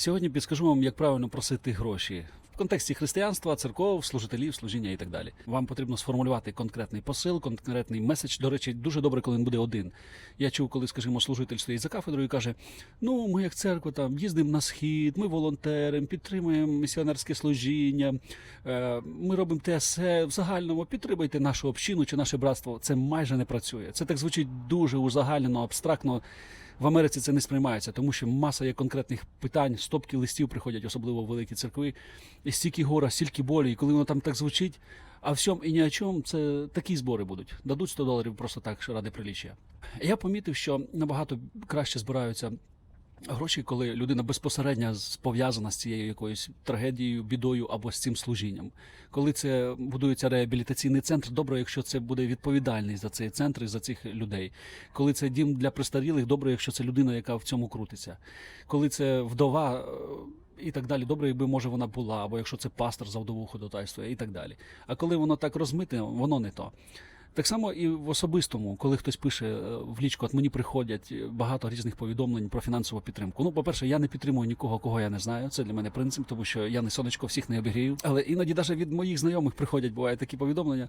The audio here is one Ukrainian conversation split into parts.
Сьогодні підскажу вам, як правильно просити гроші в контексті християнства, церков, служителів, служіння і так далі. Вам потрібно сформулювати конкретний посил, конкретний меседж. До речі, дуже добре, коли він буде один. Я чув, коли, скажімо, служитель стоїть за кафедрою і каже: Ну, ми як церква там їздимо на схід, ми волонтеримо, підтримуємо місіонерське служіння, е, ми робимо те все в загальному. Підтримайте нашу общину чи наше братство. Це майже не працює. Це так звучить дуже узагальнено, абстрактно. В Америці це не сприймається, тому що маса є конкретних питань, стопки листів приходять, особливо в великі церкви, і стільки гора, стільки болі, і коли воно там так звучить, а всьому і ні о чому, це такі збори будуть. Дадуть 100 доларів просто так що ради приліччя. Я помітив, що набагато краще збираються. Гроші, коли людина безпосередньо пов'язана з цією якоюсь трагедією, бідою або з цим служінням. Коли це будується реабілітаційний центр, добре, якщо це буде відповідальний за цей центр і за цих людей. Коли це дім для престарілих, добре, якщо це людина, яка в цьому крутиться. Коли це вдова. е, І так далі, добре, якби може вона була, або якщо це пастор за вдову ходатайствує, і так далі. А коли воно так розмите, воно не то. Так само і в особистому, коли хтось пише е, в лічку, от мені приходять е, багато різних повідомлень про фінансову підтримку. Ну, по-перше, я не підтримую нікого, кого я не знаю. Це для мене принцип, тому що я не сонечко всіх не обігрію. Але іноді навіть від моїх знайомих приходять бувають такі повідомлення.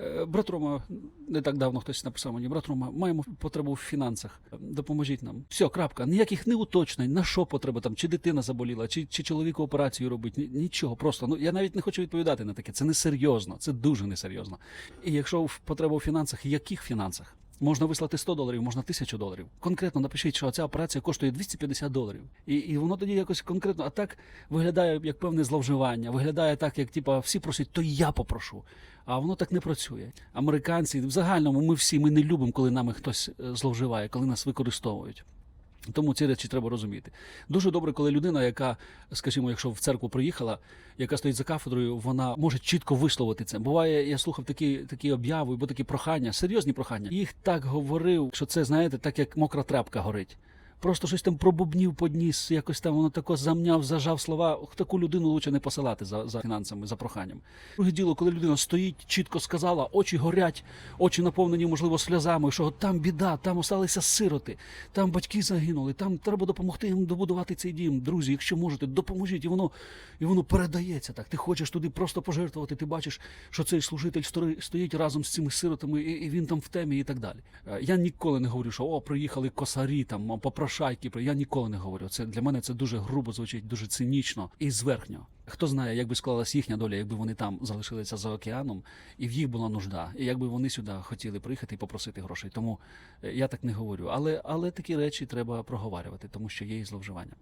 Е, Брат Рома, не так давно хтось написав мені, брат Рома, маємо потребу в фінансах. Допоможіть нам. Все, крапка. Ніяких не уточнень, на що потреба там, чи дитина заболіла, чи, чи чоловіку операцію робить. Ні- Нічого. Просто ну я навіть не хочу відповідати на таке. Це несерйозно, це дуже несерйозно. І якщо потреба в фінансах, яких фінансах? Можна вислати 100 доларів, можна 1000 доларів. Конкретно напишіть, що ця операція коштує 250 доларів. І, і воно тоді якось конкретно, а так виглядає як певне зловживання, виглядає так, як типа всі просять, то я попрошу. А воно так не працює. Американці в загальному ми всі ми не любимо, коли нами хтось е, зловживає, коли нас використовують. Тому ці речі треба розуміти. Дуже добре, коли людина, яка, скажімо, якщо в церкву приїхала, яка стоїть за кафедрою, вона може чітко висловити це. Буває, я слухав такі, такі обяви, бо такі прохання, серйозні прохання. Їх так говорив, що це, знаєте, так як мокра тряпка горить. Просто щось там пробубнів, подніс, якось там воно тако замняв, зажав слова. Таку людину лучше не посилати за, за фінансами, за проханням. Друге діло, коли людина стоїть, чітко сказала, очі горять, очі наповнені, можливо, сльозами, що там біда, там осталися сироти, там батьки загинули, там треба допомогти їм добудувати цей дім. Друзі, якщо можете, допоможіть. І воно, і воно передається так. Ти хочеш туди просто пожертвувати. Ти бачиш, що цей служитель стоїть разом з цими сиротами, і, він там в темі, і так далі. Е, Я ніколи не говорю, що о, приїхали косарі, там о, попрошайки. Я ніколи не говорю. Це для мене це дуже грубо звучить, дуже цинічно і зверхньо. Хто знає, як би склалась їхня доля, якби вони там залишилися за океаном, і в їх була нужда, і якби вони сюди хотіли приїхати і попросити грошей. Тому е, я так не говорю. Але, але такі речі треба проговарювати, тому що є і зловживання.